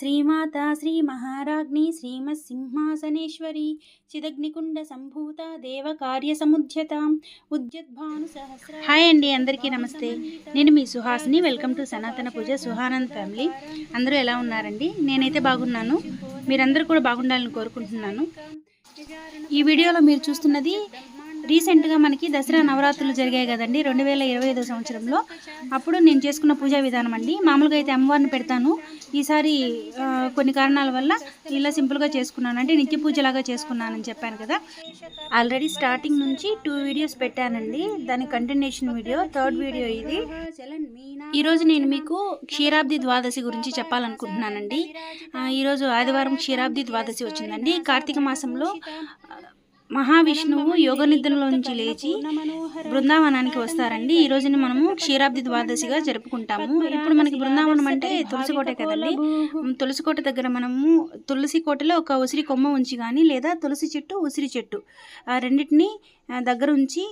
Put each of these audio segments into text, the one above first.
శ్రీమాత శ్రీ మహారాజ్ఞి శ్రీమత్సింహాసనేశ్వరి చిదగ్నికుండ సంభూత దేవ కార్య సముద్యత ఉద్యద్భాను సహస్ర హాయ్ అండి అందరికీ నమస్తే. నేను మీ సుహాసిని వెల్కమ్ టు సనాతన పూజ సుహానంద్ ఫ్యామిలీ. అందరూ ఎలా ఉన్నారండి? నేనైతే బాగున్నాను. మీరందరూ కూడా బాగుండాలని కోరుకుంటున్నాను. ఈ వీడియోలో మీరు చూస్తున్నది రీసెంట్గా మనకి దసరా నవరాత్రులు జరిగాయి కదండి రెండు వేల ఇరవై ఐదో సంవత్సరంలో. అప్పుడు నేను చేసుకున్న పూజా విధానం అండి. మామూలుగా అయితే అమ్మవారిని పెడతాను. ఈసారి కొన్ని కారణాల వల్ల ఇలా సింపుల్గా చేసుకున్నాను అంటే నిత్య పూజలాగా చేసుకున్నానని చెప్పాను కదా. ఆల్రెడీ స్టార్టింగ్ నుంచి టూ వీడియోస్ పెట్టానండి. దాని కంటిన్యూషన్ వీడియో థర్డ్ వీడియో ఇది. ఈరోజు నేను మీకు క్షీరాబ్ది ద్వాదశి గురించి చెప్పాలనుకుంటున్నానండి. ఈరోజు ఆదివారం క్షీరాబ్ది ద్వాదశి వచ్చిందండి. కార్తీక మాసంలో మహావిష్ణువు యోగ నిద్రలోంచి లేచి బృందావనానికి వస్తారండి. ఈ రోజుని మనము క్షీరాబ్ది ద్వాదశిగా జరుపుకుంటాము. ఇప్పుడు మనకి బృందావనం అంటే తులసికోట కదండి. తులసికోట దగ్గర మనము తులసి కోటలో ఒక ఉసిరి కొమ్మ ఉంచి కానీ లేదా తులసి చెట్టు ఉసిరి చెట్టు ఆ రెండింటిని దగ్గర ఉంచి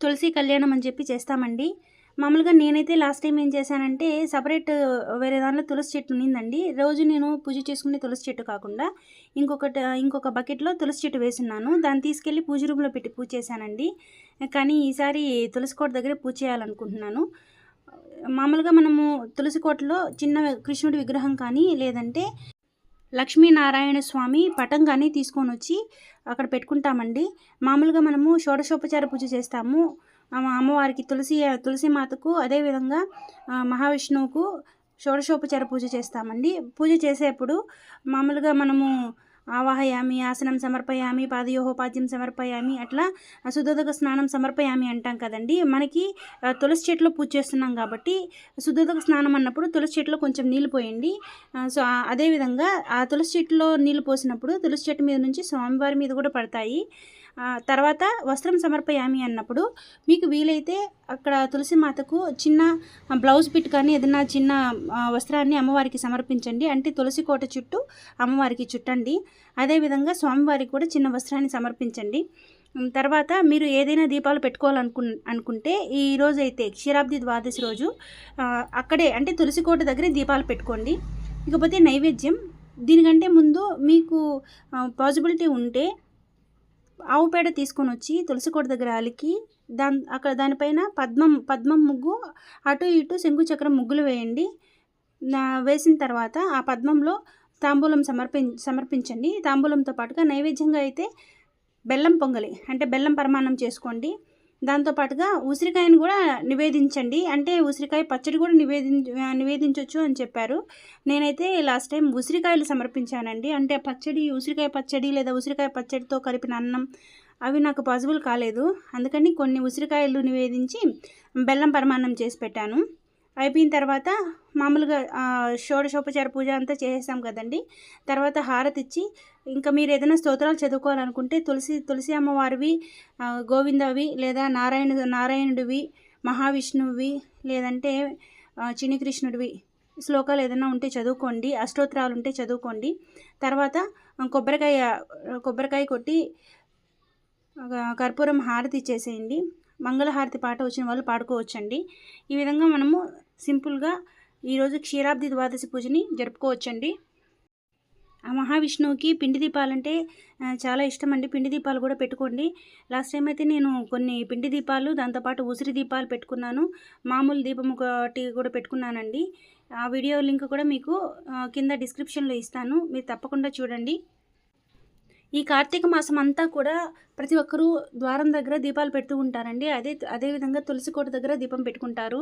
తులసి కళ్యాణం అని చెప్పి చేస్తామండి. మామూలుగా నేనైతే లాస్ట్ టైం ఏం చేశానంటే సపరేట్ uh, వేరే దానిలో తులసి చెట్టు ఉన్నిందండి. రోజు నేను పూజ చేసుకునే తులసి చెట్టు కాకుండా ఇంకొకటి uh, ఇంకొక బకెట్లో తులసి చెట్టు వేసున్నాను. దాన్ని తీసుకెళ్ళి పూజ రూమ్లో పెట్టి పూజ చేశానండి. కానీ ఈసారి తులసి కోట దగ్గర పూజ చేయాలనుకుంటున్నాను. మామూలుగా మనము తులసి కోటలో చిన్న కృష్ణుడి విగ్రహం కానీ లేదంటే లక్ష్మీనారాయణ స్వామి పటం కానీ తీసుకొని వచ్చి అక్కడ పెట్టుకుంటామండి. మామూలుగా మనము షోడశోపచార పూజ చేస్తాము. అమ్మవారికి తులసి తులసి మాతకు అదేవిధంగా మహావిష్ణువుకు షోడశోపచార పూజ చేస్తామండి. పూజ చేసేప్పుడు మామూలుగా మనము ఆవాహయామి ఆసనం సమర్పయామి పాదయోహోపాద్యం సమర్పయామి అట్లా శుద్ధోదక స్నానం సమర్పయామి అంటాం కదండి. మనకి తులసి చెట్లు పూజ చేస్తున్నాం కాబట్టి శుద్ధోదక స్నానం అన్నప్పుడు తులసి చెట్లు కొంచెం నీళ్ళు పోయండి. సో అదేవిధంగా ఆ తులసి చెట్టులో నీళ్ళు పోసినప్పుడు తులసి చెట్టు మీద నుంచి స్వామివారి మీద కూడా పడతాయి. తర్వాత వస్త్రం సమర్పయామి అన్నప్పుడు మీకు వీలైతే అక్కడ తులసి మాతకు చిన్న బ్లౌజ్ పిట్ కానీ ఏదైనా చిన్న వస్త్రాన్ని అమ్మవారికి సమర్పించండి. అంటే తులసి కోట చుట్టూ అమ్మవారికి చుట్టండి. అదేవిధంగా స్వామివారికి కూడా చిన్న వస్త్రాన్ని సమర్పించండి. తర్వాత మీరు ఏదైనా దీపాలు పెట్టుకోవాలనుకు అనుకుంటే ఈ రోజైతే క్షీరాబ్ది ద్వాదశి రోజు అక్కడే అంటే తులసి కోట దగ్గరే దీపాలు పెట్టుకోండి. ఇకపోతే నైవేద్యం. దీనికంటే ముందు మీకు పాసిబిలిటీ ఉంటే ఆవు పేడ తీసుకొని వచ్చి తులసి కోట దగ్గర అలికి దాని అక్కడ దానిపైన పద్మం పద్మం ముగ్గు అటు ఇటు శంకు చక్రం ముగ్గులు వేయండి. నా- వేసిన తర్వాత ఆ పద్మంలో తాంబూలం సమర్పిం సమర్పించండి. తాంబూలంతో పాటుగా నైవేద్యంగా అయితే బెల్లం పొంగలి అంటే బెల్లం పరమాన్నం చేసుకోండి. దాంతోపాటుగా ఉసిరికాయను కూడా నివేదించండి. అంటే ఉసిరికాయ పచ్చడి కూడా నివేదించ నివేదించవచ్చు అని చెప్పారు. నేనైతే లాస్ట్ టైం ఉసిరికాయలు సమర్పించానండి. అంటే పచ్చడి ఉసిరికాయ పచ్చడి లేదా ఉసిరికాయ పచ్చడితో కలిపిన అన్నం అవి నాకు పాసిబుల్ కాలేదు. అందుకని కొన్ని ఉసిరికాయలు నివేదించి బెల్లం పరమాన్నం చేసి పెట్టాను. అయిపోయిన తర్వాత మామూలుగా షోడశోపచార పూజ అంతా చేసేసాం కదండి. తర్వాత హారతి ఇచ్చి ఇంకా మీరు ఏదైనా స్తోత్రాలు చదువుకోవాలనుకుంటే తులసి తులసి అమ్మవారివి గోవిందవి లేదా నారాయణ నారాయణుడివి మహావిష్ణువి లేదంటే చినికృష్ణుడివి శ్లోకాలు ఏదైనా ఉంటే చదువుకోండి అష్టోత్తరాలు ఉంటే చదువుకోండి. తర్వాత కొబ్బరికాయ కొబ్బరికాయ కొట్టి కర్పూరం హారతి ఇచ్చేసేయండి. మంగళహారతి పాట వచ్చిన వాళ్ళు పాడుకోవచ్చండి. ఈ విధంగా మనము సింపుల్గా ఈరోజు క్షీరాబ్ది ద్వాదశి పూజని జరుపుకోవచ్చండి. ఆ మహావిష్ణువుకి పిండి దీపాలంటే చాలా ఇష్టం అండి పిండి దీపాలు కూడా పెట్టుకోండి. లాస్ట్ టైం అయితే నేను కొన్ని పిండి దీపాలు దాంతోపాటు ఉసిరి దీపాలు పెట్టుకున్నాను. మామూలు దీపం ఒకటి కూడా పెట్టుకున్నానండి. ఆ వీడియో లింక్ కూడా మీకు కింద డిస్క్రిప్షన్లో ఇస్తాను. మీరు తప్పకుండా చూడండి. ఈ కార్తీక మాసం అంతా కూడా ప్రతి ఒక్కరూ ద్వారం దగ్గర దీపాలు పెడుతూ ఉంటారండి. అదే అదేవిధంగా తులసి కోట దగ్గర దీపం పెట్టుకుంటారు.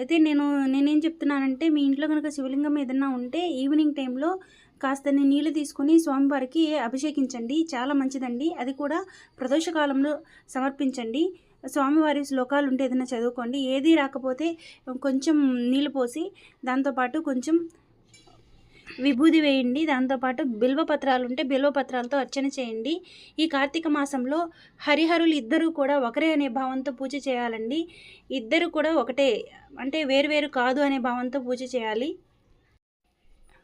అయితే నేను నేనేం చెప్తున్నానంటే మీ ఇంట్లో కనుక శివలింగం ఏదైనా ఉంటే ఈవినింగ్ టైంలో కాస్త నీళ్ళు తీసుకొని స్వామివారికి అభిషేకించండి. చాలా మంచిదండి. అది కూడా ప్రదోష కాలంలో సమర్పించండి. స్వామివారి శ్లోకాలు ఉంటే ఏదైనా చదువుకోండి. ఏది రాకపోతే కొంచెం నీళ్ళు పోసి దాంతోపాటు కొంచెం విభూది వేయండి. దాంతోపాటు బిల్వ పత్రాలు ఉంటే బిల్వ పత్రాలతో అర్చన చేయండి. ఈ కార్తీక మాసంలో హరిహరులు ఇద్దరూ కూడా ఒకరే అనే భావంతో పూజ చేయాలండి. ఇద్దరు కూడా ఒకటే అంటే వేరువేరు కాదు అనే భావంతో పూజ చేయాలి.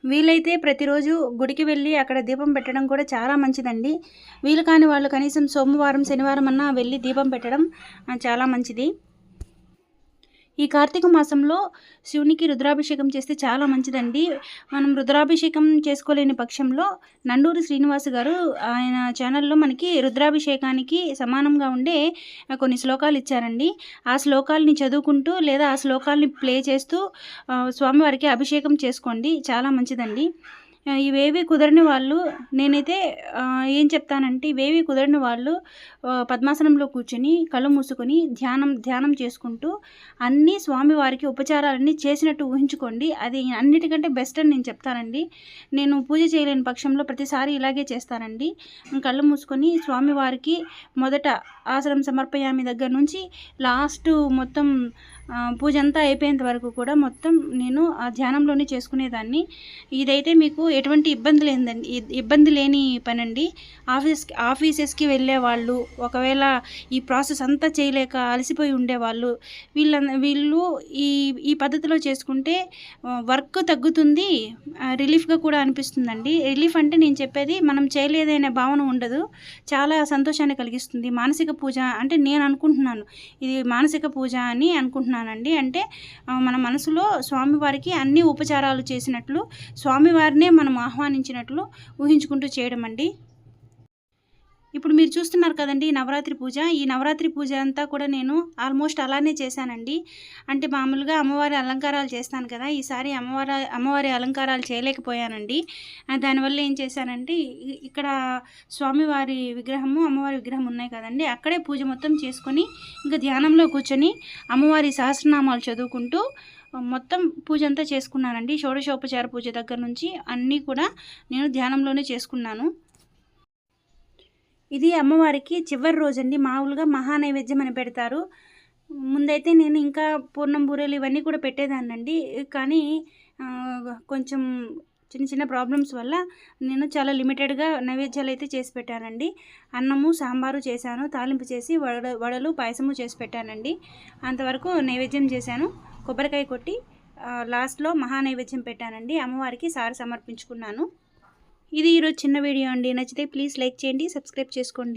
వీలైతే ప్రతిరోజు గుడికి వెళ్ళి అక్కడ దీపం పెట్టడం కూడా చాలా మంచిదండి. వీలు కాని వాళ్ళు కనీసం సోమవారం శనివారం అన్నా వెళ్ళి దీపం పెట్టడం చాలా మంచిది. ఈ కార్తీక మాసంలో శివునికి రుద్రాభిషేకం చేస్తే చాలా మంచిదండి. మనం రుద్రాభిషేకం చేసుకోలేని పక్షంలో నండూరి శ్రీనివాస్ గారు ఆయన ఛానల్లో మనకి రుద్రాభిషేకానికి సమానంగా ఉండే కొన్ని శ్లోకాలు ఇచ్చారండి. ఆ శ్లోకాలని చదువుకుంటూ లేదా ఆ శ్లోకాలని ప్లే చేస్తూ స్వామివారికి అభిషేకం చేసుకోండి. చాలా మంచిదండి. ఇవేవి కుదరని వాళ్ళు నేనైతే ఏం చెప్తానంటే ఇవేవి కుదరని వాళ్ళు పద్మాసనంలో కూర్చొని కళ్ళు మూసుకొని ధ్యానం ధ్యానం చేసుకుంటూ అన్నీ స్వామివారికి ఉపచారాలన్నీ చేసినట్టు ఊహించుకోండి. అది అన్నిటికంటే బెస్ట్ అని నేను చెప్తానండి. నేను పూజ చేయలేని పక్షంలో ప్రతిసారి ఇలాగే చేస్తానండి. కళ్ళు మూసుకొని స్వామివారికి మొదట ఆశ్రమం సమర్పయామి దగ్గర నుంచి లాస్ట్ మొత్తం పూజ అంతా అయిపోయేంత వరకు కూడా మొత్తం నేను ఆ ధ్యానంలోనే చేసుకునేదాన్ని. ఇదైతే మీకు ఎటువంటి ఇబ్బంది లేదండి. ఇబ్బంది లేని పని అండి ఆఫీస్ ఆఫీసెస్కి వెళ్ళే వాళ్ళు ఒకవేళ ఈ ప్రాసెస్ అంతా చేయలేక అలసిపోయి ఉండేవాళ్ళు వీళ్ళ వీళ్ళు ఈ ఈ పద్ధతిలో చేసుకుంటే వర్క్ తగ్గుతుంది రిలీఫ్గా కూడా అనిపిస్తుందండి. రిలీఫ్ అంటే నేను చెప్పేది మనం చేయలేదనే భావన ఉండదు. చాలా సంతోషాన్ని కలిగిస్తుంది. మానసిక పూజ అంటే నేను అనుకుంటున్నాను. ఇది మానసిక పూజ అని అనుకుంటున్నాను. అనుకుంటున్నానండి. అంటే మన మనసులో స్వామివారికి అన్ని ఉపచారాలు చేసినట్లు స్వామివారినే మనం ఆహ్వానించినట్లు ఊహించుకుంటూ చేయడం అండి ఇప్పుడు మీరు చూస్తున్నారు కదండి నవరాత్రి పూజ. ఈ నవరాత్రి పూజ అంతా కూడా నేను ఆల్మోస్ట్ అలానే చేశానండి. అంటే మామూలుగా అమ్మవారి అలంకారాలు చేస్తాను కదా. ఈసారి అమ్మవారి అమ్మవారి అలంకారాలు చేయలేకపోయానండి. దానివల్ల ఏం చేశానంటే ఇక్కడ స్వామివారి విగ్రహము అమ్మవారి విగ్రహం ఉన్నాయి కదండి. అక్కడే పూజ మొత్తం చేసుకొని ఇంకా ధ్యానంలో కూర్చొని అమ్మవారి సహస్రనామాలు చదువుకుంటూ మొత్తం పూజ అంతా చేసుకున్నానండి. షోడశోపచార పూజ దగ్గర నుంచి అన్నీ కూడా నేను ధ్యానంలోనే చేసుకున్నాను. ఇది అమ్మవారికి చివరి రోజు అండి మామూలుగా మహానైవేద్యం అని పెడతారు. ముందైతే నేను ఇంకా పూర్ణం బూరెలు ఇవన్నీ కూడా పెట్టేదాన్నండి. కానీ కొంచెం చిన్న చిన్న ప్రాబ్లమ్స్ వల్ల నేను చాలా లిమిటెడ్గా నైవేద్యాలు అయితే చేసి పెట్టానండి. అన్నము సాంబారు చేశాను. తాలింపు చేసి వడ వడలు పాయసము చేసి పెట్టానండి. అంతవరకు నైవేద్యం చేశాను. కొబ్బరికాయ కొట్టి లాస్ట్లో మహానైవేద్యం పెట్టానండి. అమ్మవారికి సారి సమర్పించుకున్నాను. ఇది ఈరోజు చిన్న వీడియో అండి. నచ్చితే ప్లీజ్ లైక్ చేయండి సబ్స్క్రైబ్ చేసుకోండి.